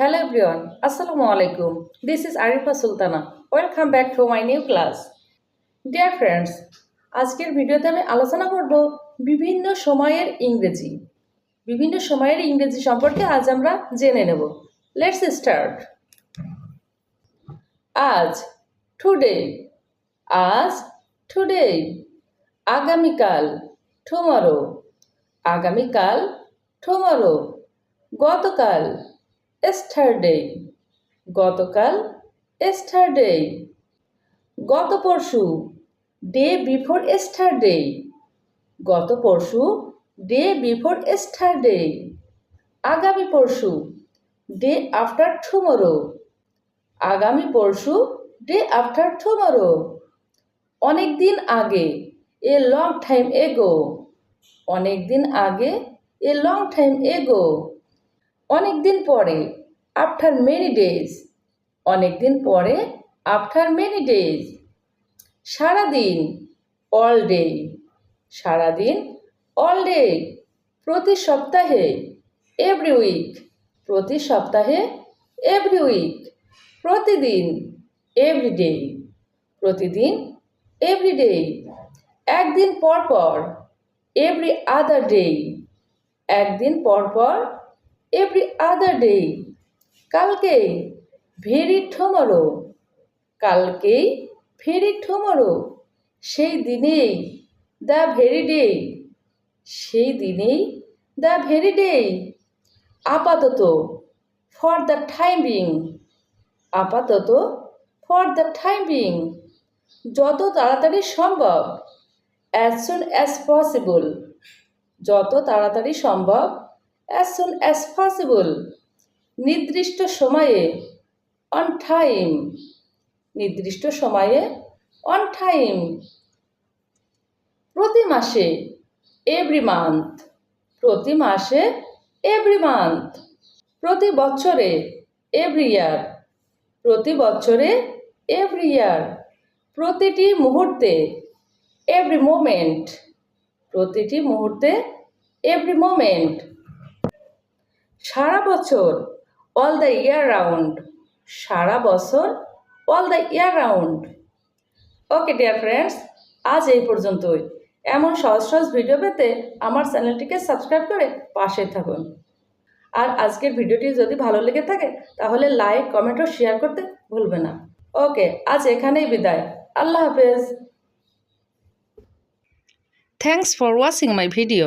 Hello everyone, Assalamu alaikum. This is Arifa Sultana. Welcome back to my new class. Dear friends, আজকের ভিডিওতে আমি আলোচনা করব বিভিন্ন সময়ের ইংরেজি। বিভিন্ন সময়ের ইংরেজি সম্পর্কে আজ আমরা জেনে নেব। লেটস স্টার্ট আজ টুডে আজ টুডে আগামীকাল টুমরো আগামীকাল টুমরো গতকাল। এস্টারডে গতকাল এস্টারডে গত পরশু ডে বিফোর এস্টারডে গত পরশু ডে বিফোর এস্টারডে আগামী পরশু ডে আফটার টুমরো আগামী পরশু ডে আফটার টুমরো অনেক দিন আগে এ লং টাইম এগো অনেক দিন আগে এ লং টাইম এগো অনেক দিন পরে আফটার মেনি ডেজ অনেক দিন পরে আফটার মেনি ডেজ সারাদিন অল ডে সারাদিন অল ডে প্রতি সপ্তাহে এভরি উইক প্রতি সপ্তাহে এভরি উইক প্রতিদিন এভরিডে প্রতিদিন এভরিডে একদিন পর পর এভরি আদার ডে একদিন পর পর এভরি আদার ডে কালকে ভেরি ঠোমরো কালকেই ভেরি ঠোমরো সেই দিনেই দ্য ভেরি ডে সেই দিনেই দ্য ভেরি ডে আপাতত ফর দ্য টাইম বিং আপাতত ফর দ্য টাইম বিং যত তাড়াতাড়ি সম্ভব অ্যাজ সুন অ্যাজ পসিবল যত তাড়াতাড়ি সম্ভব অ্যাজ সুন অ্যাজ পসিবল নির্দিষ্ট সময়ে অন টাইম নির্দিষ্ট সময়ে অন টাইম প্রতি মাসে এভরি মান্থ প্রতি মাসে এভরি মান্থ প্রতি বছরে এভরি ইয়ার প্রতি বছরে এভরি ইয়ার প্রতিটি মুহূর্তে এভরি মোমেন্ট প্রতিটি মুহূর্তে এভরি মোমেন্ট সারা বছর অল দ্য ইয়ার রাউন্ড সারা বছর all the year round okay dear friends আজ এই পর্যন্তই। এমন সহজ সহজ ভিডিও পেতে আমার চ্যানেলটিকে সাবস্ক্রাইব করে পাশে থাকুন। আর আজকের ভিডিওটি যদি ভালো লেগে থাকে, তাহলে লাইক কমেন্ট ও শেয়ার করতে ভুলবে না। ওকে আজ এখানেই বিদায়। আল্লাহ হাফেজ। Thanks for watching my video